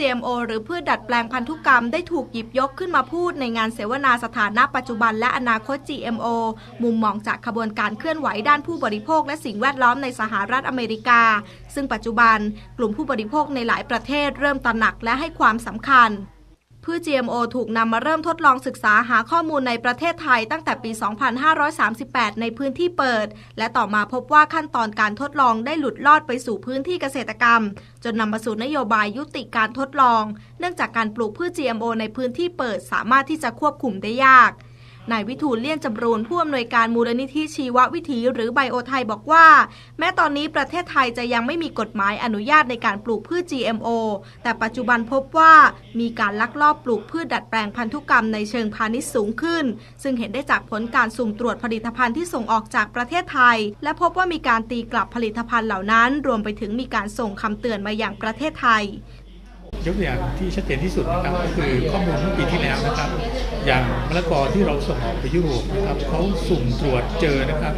GMO หรือพืชดัดแปลงพันธุกรรมได้ถูกหยิบยกขึ้นมาพูดในงานเสวนาสถานะปัจจุบันและอนาคต GMO มุมมองจากขบวนการเคลื่อนไหวด้านผู้บริโภคและสิ่งแวดล้อมในสหรัฐอเมริกา ซึ่งปัจจุบันกลุ่มผู้บริโภคในหลายประเทศเริ่มตระหนักและให้ความสำคัญ พืช GMO ถูกนำมาเริ่มทดลองศึกษาหาข้อมูลในประเทศไทยตั้งแต่ปี 2538 ในพื้นที่เปิด และต่อมาพบว่าขั้นตอนการทดลองได้หลุดลอดไปสู่พื้นที่เกษตรกรรม จนนำมาสู่นโยบายยุติการทดลอง เนื่องจากการปลูกพืช GMO ในพื้นที่เปิดสามารถที่จะควบคุมได้ยาก นายวิทูลเลี่ยนจำรูนผู้อำนวยการมูลนิธิชีววิถีหรือไบโอไทยบอกว่า แม้ตอนนี้ประเทศไทยจะยังไม่มีกฎหมายอนุญาตในการปลูกพืช GMO แต่ปัจจุบันพบว่ามีการลักลอบปลูกพืชดัดแปลงพันธุกรรมในเชิงพาณิชย์สูงขึ้น ซึ่งเห็นได้จากผลการสุ่มตรวจผลิตภัณฑ์ที่ส่งออกจากประเทศไทย และพบว่ามีการตีกลับผลิตภัณฑ์เหล่านั้น รวมไปถึงมีการส่งคำเตือนมาอย่างประเทศไทย ยกตัวอย่างที่ชัดเจนที่สุดนะครับก็คือข้อมูลเมื่อปีที่แล้วนะครับ อย่างมะละกอที่เราส่งออกไปยุโรปนะครับเขาสุ่มตรวจเจอนะครับ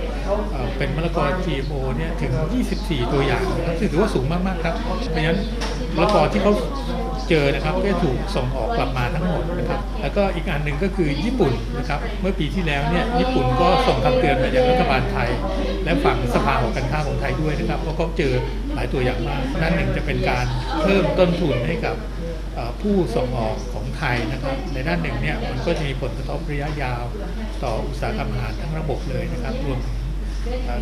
เป็นมะละกอ GMO เนี่ยถึง 24 ตัวอย่างนะครับซึ่งถือว่าสูงมากๆครับเพราะฉะนั้นมะละกอที่เขาเจอนะครับก็ถูกส่งออกกลับมาทั้งหมดนะ แล้วก็อีกอันหนึ่งก็คือญี่ปุ่นนะครับ เมื่อปีที่แล้วเนี่ยญี่ปุ่นก็ส่งคำเตือนมายังรัฐบาลไทย และฝั่งสภาหอการค้าของไทยด้วยนะครับเพราะเขาเจอหลายตัวอย่างมากนั่นหนึ่งจะเป็นการเพิ่มต้นทุนให้กับผู้ส่งออกของไทยนะครับ ในด้านหนึ่งเนี่ยมันก็จะมีผลกระทบระยะยาว ต่ออุตสาหกรรมอาหารทั้งระบบเลยนะครับรวมถึง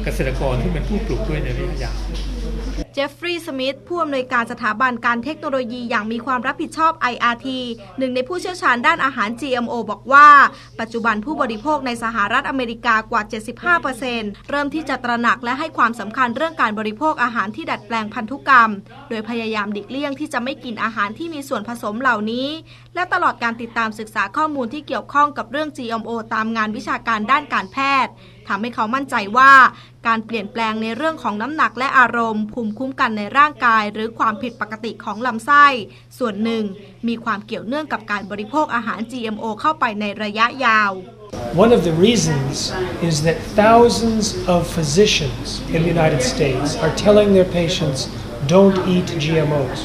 เกษตรกรที่เป็นผู้ปลูกด้วยในระยะยาวเจฟฟรีย์สมิธผู้อำนวยการสถาบันการเทคโนโลยีอย่างมีความรับผิดชอบ IRT หนึ่งในผู้เชี่ยวชาญด้านอาหาร GMO บอกว่า ปัจจุบันผู้บริโภคในสหรัฐอเมริกากว่า 75%เริ่มที่จะตระหนักและให้ความสำคัญเรื่องการบริโภคอาหารที่ดัดแปลงพันธุกรรม โดยพยายามหลีกเลี่ยงที่จะไม่กินอาหารที่มีส่วนผสมเหล่านี้ และตลอดการติดตามศึกษาข้อมูลที่เกี่ยวข้องกับเรื่อง GMO ตามงานวิชาการด้านการแพทย์ ทำให้เขามั่นใจว่าการเปลี่ยนแปลงในเรื่องของน้ำหนักและอารมณ์ภูมิคุ้มกันในร่างกาย หรือความผิดปกติของลำไส้ ส่วนหนึ่ง มีความเกี่ยวเนื่องกับการบริโภคอาหาร GMO เข้าไปในระยะยาว One of the reasons is that thousands of physicians in the United States are telling their patients don't eat GMOs.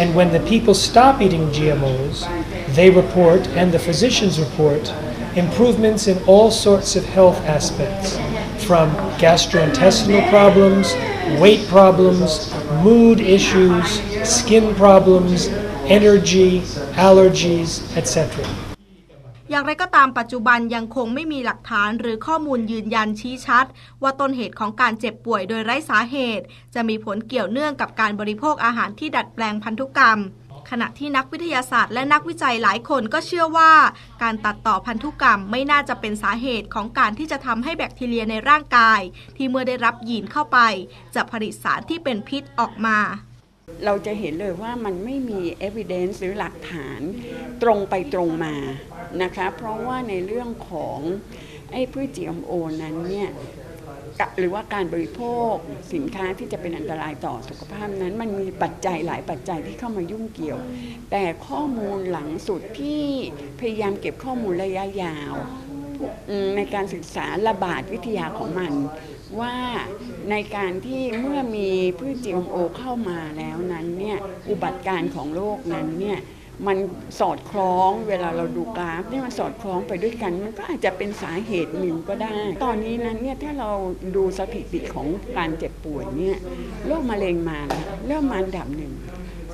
And when the people stop eating GMOs, they report, and the physicians report, improvements in all sorts of health aspects from gastrointestinal problems, weight problems, mood issues, skin problems, energy, allergies, etc. อย่างไรก็ตามปัจจุบันยังคงไม่มีหลักฐานหรือข้อมูลยืนยันชี้ชัด ว่าต้นเหตุของการเจ็บป่วยโดยไร้สาเหตุ จะมีผลเกี่ยวเนื่องกับการบริโภคอาหารที่ดัดแปลงพันธุกรรม ขณะที่นักวิทยาศาสตร์และนักวิจัยหลายคนก็เชื่อว่า การตัดต่อพันธุกรรมไม่น่าจะเป็นสาเหตุของการที่จะทำให้แบคทีเรียในร่างกาย ที่เมื่อได้รับยีนเข้าไป จะผลิตสารที่เป็นพิษออกมาเราจะเห็นเลยว่ามันไม่มี evidence หรือหลักฐานตรงไปตรงมานะคะ เพราะว่าในเรื่องของไอ้พืช GMO นั้นเนี่ย หรือว่าการบริโภคสินค้าที่จะเป็นอันตรายต่อสุขภาพนั้น มันมีปัจจัยหลายปัจจัยที่เข้ามายุ่งเกี่ยว แต่ข้อมูลหลังสุดที่พยายามเก็บข้อมูลระยะยาว ในการศึกษาระบาดวิทยาของมัน ว่าในการที่เมื่อมีพืช GMO เข้ามาแล้วนั้นเนี่ยอุบัติการณ์ของโรคนั้นเนี่ย มันสอดคล้องเวลาเราดูกราฟนี่มันสอดคล้องไปด้วยกัน มันก็อาจจะเป็นสาเหตุหนึ่งก็ได้ ตอนนี้นั้นเนี่ยถ้าเราดูสถิติของการเจ็บป่วยเนี่ยโรคมะเร็งมาเริ่มมาอันดับหนึ่ง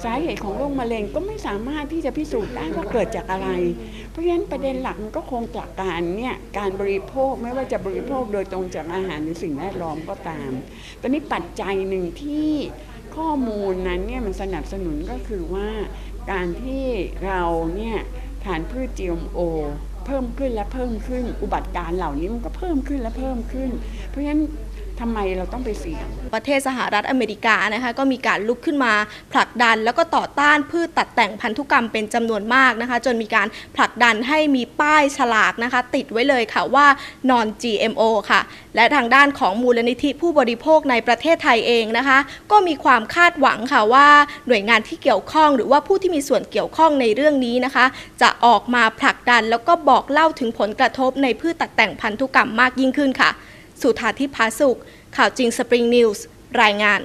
สาเหตุของโรคมะเร็งก็ไม่สามารถที่จะพิสูจน์ได้ว่าเกิดจากอะไร เพราะฉะนั้นประเด็นหลักมันก็คงจากการเนี่ยการบริโภคไม่ว่าจะบริโภคโดยตรงจากอาหารหรือสิ่งแวดล้อมก็ตาม ตอนนี้ปัจจัยหนึ่งที่ข้อมูลนั้นเนี่ยมันสนับสนุนก็คือว่า การที่เราเนี่ยทานพืช GMO เพิ่มขึ้นและเพิ่มขึ้น อุบัติการ์เหล่านี้มันก็เพิ่มขึ้นและเพิ่มขึ้น เพราะฉะนั้น ทำไมเราต้องไปเสี่ยง ประเทศสหรัฐอเมริกานะคะก็มีการลุกขึ้นมาผลักดัน แล้วก็ต่อต้านพืชตัดแต่งพันธุกรรมเป็นจำนวนมากนะคะ จนมีการผลักดันให้มีป้ายฉลากนะคะ ติดไว้เลยค่ะว่า non GMO ค่ะ และทางด้านของมูลนิธิผู้บริโภคในประเทศไทยเองนะคะ ก็มีความคาดหวังค่ะว่าหน่วยงานที่เกี่ยวข้อง หรือว่าผู้ที่มีส่วนเกี่ยวข้องในเรื่องนี้นะคะ จะออกมาผลักดันแล้วก็บอกเล่าถึงผลกระทบในพืชตัดแต่งพันธุกรรมมากยิ่งขึ้นค่ะ สุธาทิพย์พาสุข ข่าวจริงสปริงนิวส์ รายงาน